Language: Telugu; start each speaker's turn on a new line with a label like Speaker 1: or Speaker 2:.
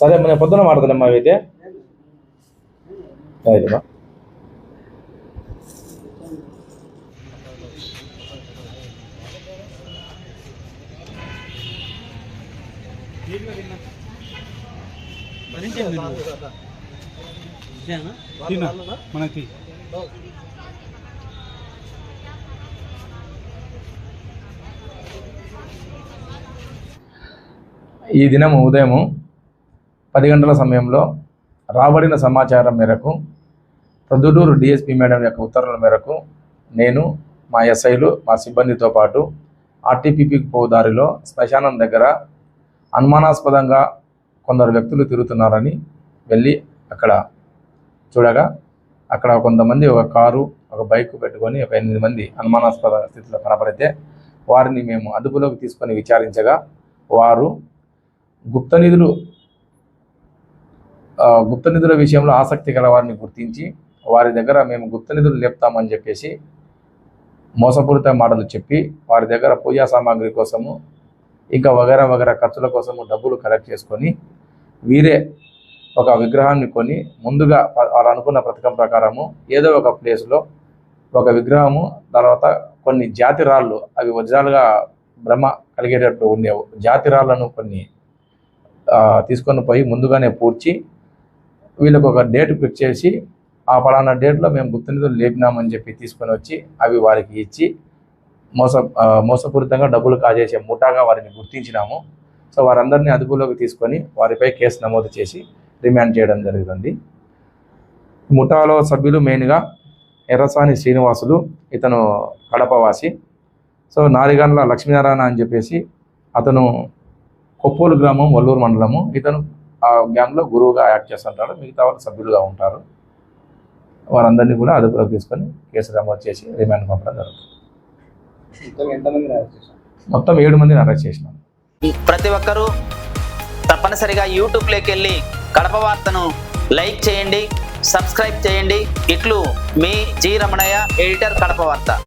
Speaker 1: సరే నేను పొద్దున మాట్లాడదమ్మా అయితే
Speaker 2: తిన్నా మనకి.
Speaker 1: ఈ దినం ఉదయం పది గంటల సమయంలో రాబడిన సమాచారం మేరకు ప్రొద్దుటూరు డిఎస్పి మేడం యొక్క ఉత్తర్వుల మేరకు నేను మా ఎస్ఐలు మా సిబ్బందితో పాటు ఆర్టీపీపీ పో దారిలో శ్మశానం దగ్గర అనుమానాస్పదంగా కొందరు వ్యక్తులు తిరుగుతున్నారని వెళ్ళి అక్కడ చూడగా అక్కడ కొంతమంది ఒక కారు ఒక బైక్ పెట్టుకొని ఒక ఎనిమిది మంది అనుమానాస్పద స్థితిలో కనపడితే వారిని మేము అదుపులోకి తీసుకొని విచారించగా వారు గుప్త నిధులు గుప్త నిధుల విషయంలో ఆసక్తి గల వారిని గుర్తించి వారి దగ్గర మేము గుప్త నిధులు లేపుతామని చెప్పేసి మోసపూరిత మాటలు చెప్పి వారి దగ్గర పూజా సామాగ్రి కోసము ఇంకా వగైరా వగైరా ఖర్చుల కోసము డబ్బులు కలెక్ట్ చేసుకొని వీరే ఒక విగ్రహాన్ని కొని ముందుగా ప- వారు అనుకున్న పథకం ప్రకారము ఏదో ఒక ప్లేస్లో ఒక విగ్రహము తర్వాత కొన్ని జాతి రాళ్ళు అవి వజ్రాలుగా భ్రమ కలిగేటట్టు ఉండే జాతి రాళ్ళను కొన్ని తీసుకొని పోయి ముందుగానే పూడ్చి వీళ్ళకు ఒక డేట్ ఫిక్స్ చేసి ఆ పలానా డేట్లో మేము గుర్తునిధులు లేపినామని చెప్పి తీసుకొని వచ్చి అవి వారికి ఇచ్చి మోస మోసపూరితంగా డబ్బులు కాజేసే ముఠాగా వారిని గుర్తించినాము. సో వారందరినీ అదుపులోకి తీసుకొని వారిపై కేసు నమోదు చేసి రిమాండ్ చేయడం జరుగుతుంది ముఠాలో సభ్యులు మెయిన్గా ఎర్రసాని శ్రీనివాసులు ఇతను కడపవాసి. సో నారిగండ్ల లక్ష్మీనారాయణ అని చెప్పేసి అతను కొప్పూలు గ్రామం వల్లూరు మండలము. ఇతను ఆ గ్యాంగ్లో గురువుగా యాక్ట్ చేస్తుంటాడు. మిగతా వాళ్ళు సభ్యులుగా ఉంటారు. వారందరినీ కూడా అదుపులోకి తీసుకొని కేసు నమోదు చేసి రిమాండ్ పంపడం జరుగుతుంది. మొత్తం ఏడు మందిని అరెస్ట్ చేసినాం.
Speaker 3: ప్రతి ఒక్కరూ తప్పనిసరిగా యూట్యూబ్లోకి వెళ్ళి కడప వార్తను లైక్ చేయండి సబ్స్క్రైబ్ చేయండి. ఇట్లు మీ జి రమణయ్య ఎడిటర్ కడప వార్త.